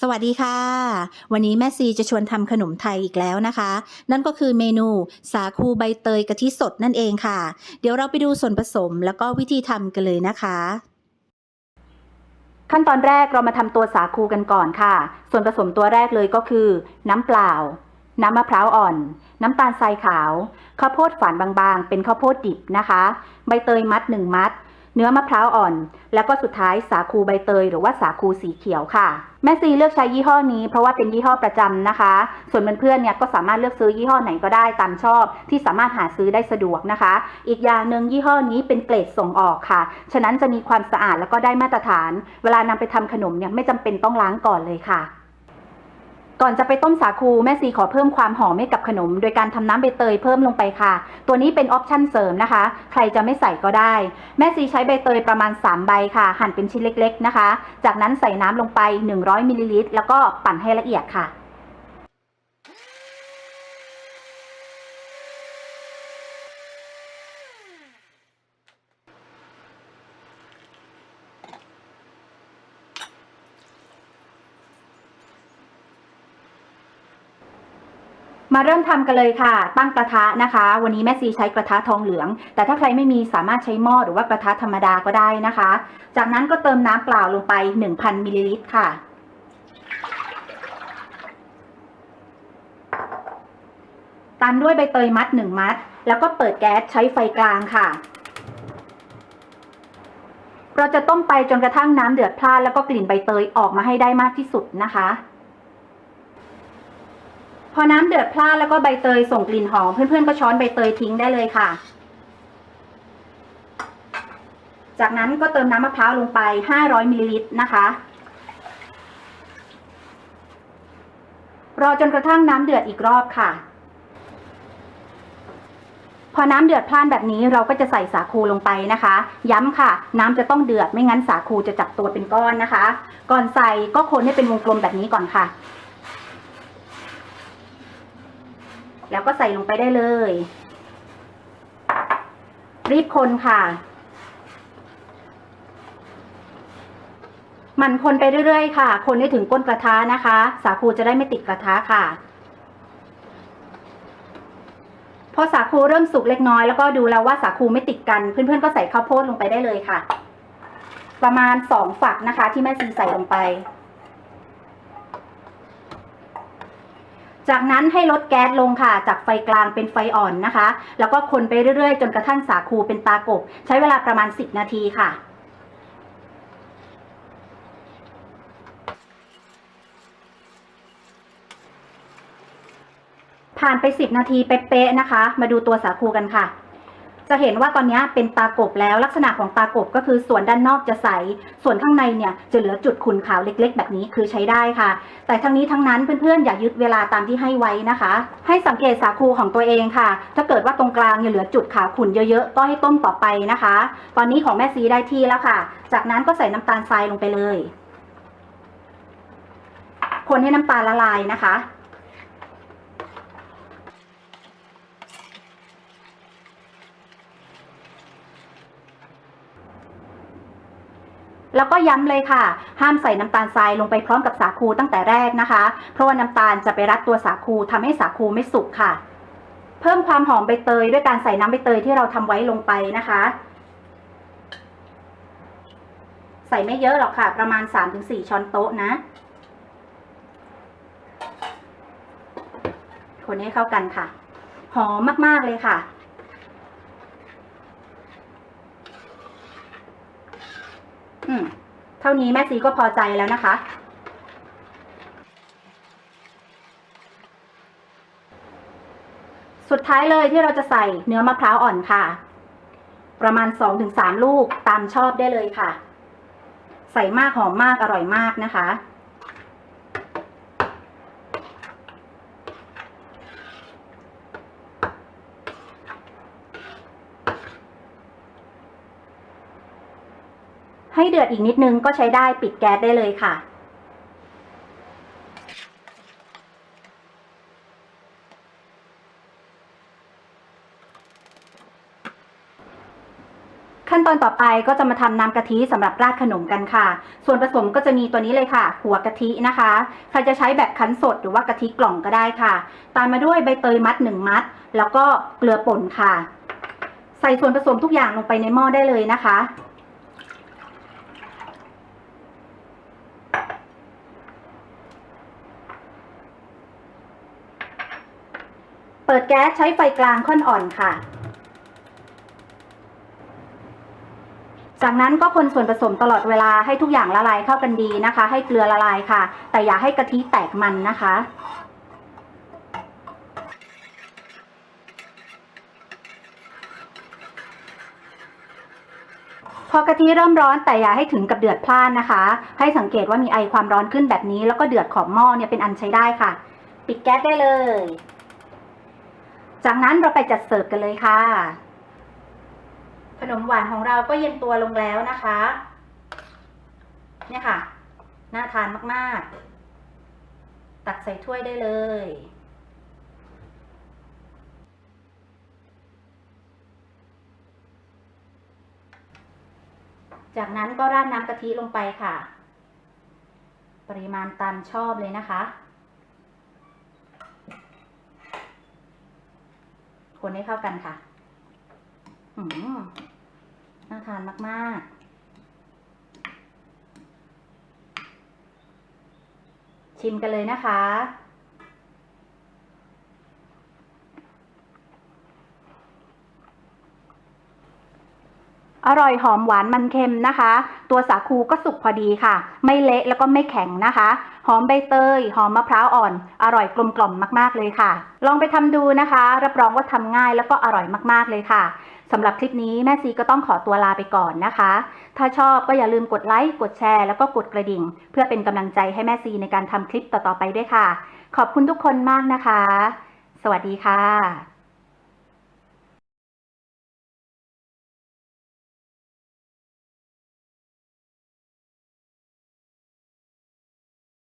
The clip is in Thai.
สวัสดีค่ะ วันนี้แม่ซีจะชวนทำขนมไทยอีกแล้วนะคะ นั่นก็คือเมนูสาคูใบเตยกะทิสดนั่นเองค่ะ เดี๋ยวเราไปดูส่วนผสมแล้วก็วิธีทำกันเลยนะคะ ขั้นตอนแรกเรามาทำตัวสาคูกันก่อนค่ะ ส่วนผสมตัวแรกเลยก็คือ น้ำเปล่า น้ำมะพร้าวอ่อน น้ำตาลทรายขาว ข้าวโพดฝานบางๆ เป็นข้าวโพดดิบนะคะ ใบเตยมัด1มัด เนื้อมะพร้าวอ่อน แล้วก็สุดท้ายสาคูใบเตยหรือว่าสาคูสีเขียวค่ะ แม่ซีเลือกใช้ยี่ห้อนี้ เพราะว่าเป็นยี่ห้อประจำนะคะ ส่วนเพื่อนๆเนี่ยก็สามารถเลือกซื้อยี่ห้อไหนก็ได้ตามชอบ ที่สามารถหาซื้อได้สะดวกนะคะ อีกอย่างหนึ่งยี่ห้อนี้เป็นเกรดส่งออกค่ะ ฉะนั้นจะมีความสะอาดแล้วก็ได้มาตรฐาน เวลานำไปทำขนมเนี่ยไม่จำเป็นต้องล้างก่อนเลยค่ะ ก่อนจะไปต้มสาคูแม่ซีขอเพิ่มความหอมให้กับขนม โดยการทำน้ำใบเตยเพิ่มลงไปค่ะ ตัวนี้เป็นออปชั่นเสริมนะคะ ใครจะไม่ใส่ก็ได้ แม่ซีใช้ใบเตยประมาณ 3 ใบค่ะ หั่นเป็นชิ้นเล็กๆนะคะ จากนั้นใส่น้ำลงไป 100มิลลิลิตรแล้วก็ปั่นให้ละเอียดค่ะ มาเริ่มทำกันเลยค่ะ ตั้งกระทะนะคะ วันนี้แม่ซีใช้กระทะทองเหลือง แต่ถ้าใครไม่มีสามารถใช้หม้อหรือว่ากระทะธรรมดาก็ได้นะคะ จากนั้นก็เติมน้ำเปล่าลงไป 1,000มิลลิลิตรค่ะตามด้วยใบเตยมัด1มัด แล้วก็เปิดแก๊สใช้ไฟกลางค่ะ เราจะต้มไปจนกระทั่งน้ำเดือดพล่านแล้วก็กลิ่นใบเตยออกมาให้ได้มากที่สุดนะคะ พอน้ำเดือดพล่านแล้วก็ใบเตยส่งกลิ่นหอม เพื่อนๆก็ช้อนใบเตยทิ้งได้เลยค่ะ จากนั้นก็เติมน้ำมะพร้าวลงไป 500มิลลิลิตรนะคะรอจนกระทั่งน้ำเดือดอีกรอบค่ะ พอน้ำเดือดพล่านแบบนี้เราก็จะใส่สาคูลงไปนะคะ ย้ำค่ะ น้ำจะต้องเดือดไม่งั้นสาคูจะจับตัวเป็นก้อนนะคะ ก่อนใส่ก็คนให้เป็นวงกลมแบบนี้ก่อนค่ะ แล้วก็ใส่ลงไปได้เลย รีบคนค่ะ มันคนไปเรื่อยๆ ค่ะ คนให้ถึงก้นกระทะนะคะ สาคูจะได้ไม่ติดกระทะค่ะ พอสาคูเริ่มสุกเล็กน้อยแล้วก็ดูแล้วว่าสาคูไม่ติดกัน เพื่อนๆก็ใส่ข้าวโพดลงไปได้เลยค่ะ ประมาณสองฝักนะคะ ที่แม่ซีใส่ลงไป จากนั้นให้ลดแก๊สลงค่ะ จากไฟกลางเป็นไฟอ่อนนะคะ แล้วก็คนไปเรื่อยๆ จนกระทั่งสาคูเป็นตากบ ใช้เวลาประมาณ 10 นาทีค่ะผ่านไป 10 นาทีเป๊ะๆนะคะ มาดูตัวสาคูกันค่ะ จะเห็นว่าตอนนี้เป็นตากบแล้วลักษณะของตากบก็คือส่วนด้านนอกจะใส ส่วนข้างในเนี่ยจะเหลือจุดขุ่นขาวเล็ก ๆ แบบนี้คือใช้ได้ค่ะ แต่ทั้งนี้ทั้งนั้นเพื่อนๆอย่ายึดเวลาตามที่ให้ไว้นะคะ ให้สังเกตสาคูของตัวเองค่ะ ถ้าเกิดว่าตรงกลางยังเหลือจุดขาวขุ่นเยอะๆก็ให้ต้มต่อไปนะคะ ตอนนี้ของแม่ซีได้ที่แล้วค่ะ จากนั้นก็ใส่น้ำตาลทรายลงไปเลย คนให้น้ำตาลละลายนะคะ แล้วก็ย้ำเลยค่ะ ห้ามใส่น้ำตาลทรายลงไปพร้อมกับสาคูตั้งแต่แรกนะคะ เพราะว่าน้ำตาลจะไปรัดตัวสาคูทำให้สาคูไม่สุกค่ะ เพิ่มความหอมใบเตยด้วยการใส่น้ำใบเตยที่เราทำไว้ลงไปนะคะ ใส่ไม่เยอะหรอกค่ะ ประมาณ 3-4 ช้อนโต๊ะนะ คนให้เข้ากันค่ะ หอมมากๆเลยค่ะ อืม เท่านี้แม่ซีก็พอใจแล้วนะคะ สุดท้ายเลยที่เราจะใส่เนื้อมะพร้าวอ่อนค่ะ ประมาณ 2-3 ลูกตามชอบได้เลยค่ะ ใส่มากหอมมากอร่อยมากนะคะ ให้เดือดอีกนิดนึงก็ใช้ได้ปิดแก๊สได้เลยค่ะ ขั้นตอนต่อไปก็จะมาทำน้ำกะทิสำหรับราดขนมกันค่ะ ส่วนผสมก็จะมีตัวนี้เลยค่ะ หัวกะทินะคะใครจะใช้แบบคั้นสดหรือว่ากะทิกล่องก็ได้ค่ะ ตามมาด้วยใบเตยมัดหนึ่งมัด แล้วก็เกลือป่นค่ะ ใส่ส่วนผสมทุกอย่างลงไปในหม้อได้เลยนะคะ เปิดแก๊สใช้ไฟกลางค่อนอ่อนค่ะ จากนั้นก็คนส่วนผสมตลอดเวลาให้ทุกอย่างละลายเข้ากันดีนะคะ ให้เกลือละลายค่ะ แต่อย่าให้กะทิแตกมันนะคะพอกะทิเริ่มร้อนแต่อย่าให้ถึงกับเดือดพล่านนะคะ ให้สังเกตว่ามีไอความร้อนขึ้นแบบนี้ แล้วก็เดือดขอบหม้อเนี่ยเป็นอันใช้ได้ค่ะ ปิดแก๊สได้เลย จากนั้นเราไปจัดเสิร์ฟกันเลยค่ะ ขนมหวานของเราก็เย็นตัวลงแล้วนะคะ เนี่ยค่ะ น่าทานมาก ๆ ตักใส่ถ้วยได้เลยจากนั้นก็ราดน้ำกะทิลงไปค่ะ ปริมาณตามชอบเลยนะคะ คนให้เข้ากันค่ะอืมน่าทานมาก ๆ ชิมกันเลยนะคะ อร่อยหอมหวานมันเค็มนะคะ ตัวสาคูก็สุกพอดีค่ะ ไม่เละแล้วก็ไม่แข็งนะคะ หอมใบเตย หอมมะพร้าวอ่อน อร่อยกลมกล่อมมากๆเลยค่ะ ลองไปทำดูนะคะ รับรองว่าทำง่ายแล้วก็อร่อยมากๆเลยค่ะสำหรับคลิปนี้แม่ซีก็ต้องขอตัวลาไปก่อนนะคะ ถ้าชอบก็อย่าลืมกดไลค์ กดแชร์ แล้วก็กดกระดิ่ง เพื่อเป็นกำลังใจให้แม่ซีในการทำคลิปต่อๆไปด้วยค่ะ ขอบคุณทุกคนมากนะคะ สวัสดีค่ะ